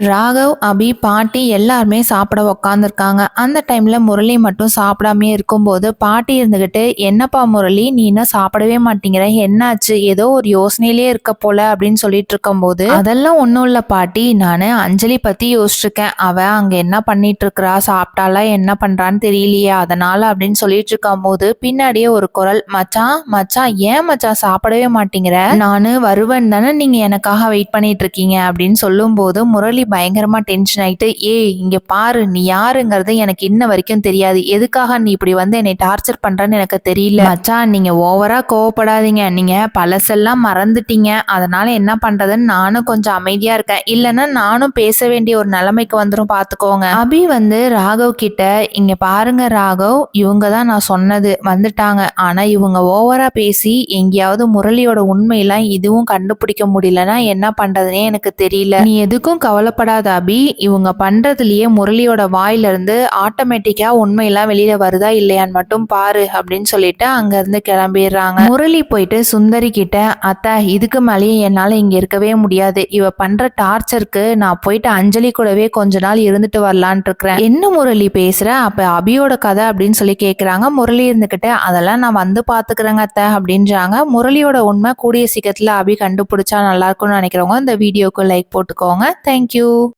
ராகவ் அபி பாட்டி எல்லாருமே சாப்பிட உக்காந்துருக்காங்க. அந்த டைம்ல முரளி மட்டும் சாப்பிடாமே இருக்கும்போது பாட்டி இருந்துகிட்டு என்னப்பா முரளி நீ என்ன சாப்பிடவே மாட்டேங்கிற. என்னாச்சு? ஏதோ ஒரு யோசனையிலே இருக்க போல அப்படின்னு சொல்லிட்டு இருக்கும்போது அதெல்லாம் ஒன்றும் இல்லை பாட்டி. நான் அஞ்சலி பத்தி யோசிச்சிருக்கேன். அவ அங்க என்ன பண்ணிட்டு இருக்கிறா சாப்பிட்டாலா என்ன பண்றான்னு தெரியலையே. அதனால அப்படின்னு சொல்லிட்டு இருக்கும்போது பின்னாடியே ஒரு குரல் மச்சான் மச்சான் ஏன் மச்சான் சாப்பிடவே மாட்டேங்கிற? நானு வருவேன் தானே. நீங்க எனக்காக வெயிட் பண்ணிட்டு இருக்கீங்க அப்படின்னு சொல்லும்போது முரளி பயங்கரமா டென்ஷன் ஆயிட்டு ஏய் இங்க பாரு நீ யாருங்கிறது எனக்கு இன்ன வரைக்கும் தெரியாது. எதுக்காக நீ இப்படி வந்து என்னை டார்ச்சர் பண்றன்னு எனக்கு தெரியல. மச்சான் நீங்க ஓவரா கோவப்படாதீங்க. நீங்க பழசெல்லாம் மறந்துட்டீங்க. அதனால என்ன பண்றதுன்னு நானும் கொஞ்சம் அமைதியா இருக்கேன். இல்லைன்னா நானும் பேச வேண்டிய ஒரு நிலைமைக்கு வந்துடும் பாத்துக்கோங்க. அபி வந்து ராகவ் கிட்ட இங்க பாருங்க ராகவ் இவங்க தான் நான் சொன்னது. வந்துட்டாங்க. ஆனா இவங்க ஓவரா பேசி எங்கேயாவது முரளியோட உண்மையெல்லாம் இதுவும் கண்டுபிடிக்க முடியலன்னா என்ன பண்ணுறதுனே எனக்கு தெரியல. நீ எதுக்கும் கவலைப்படாத அபி இவங்க பண்றதுலயே முரளியோட வாயிலிருந்து ஆட்டோமேட்டிக்கா உண்மையெல்லாம் வெளியில வருதா இல்லையான்னு மட்டும் பாரு அப்படின்னு சொல்லிட்டு அங்க இருந்து கிளம்பிடுறாங்க. முரளி போயிட்டு சுந்தரி கிட்ட அத்தை இதுக்கு மேலேயே என்னால இங்க இருக்கவே முடியாது. இவ பண்ற டார்ச்சருக்கு நான் போயிட்டு அஞ்சலி கூடவே கொஞ்ச நாள் இருந்துட்டு வரலான் இருக்கிறேன். என்ன முரளி பேசுற? அப்ப அபியோட கதை அப்படின்னு சொல்லி கேக்குறாங்க. முரளி இருந்துகிட்டு அதெல்லாம் நான் வந்து பாத்துக்கிறேங்க அத்தை அப்படின்றாங்க. முரளியோட உண்மை கூடிய சீக்கிரத்துல அபி கண்டுபிடிச்சா நல்லா இருக்கும்னு நினைக்கிறவங்க இந்த வீடியோக்கு லைக் போட்டுக்கோங்க. Thank you you.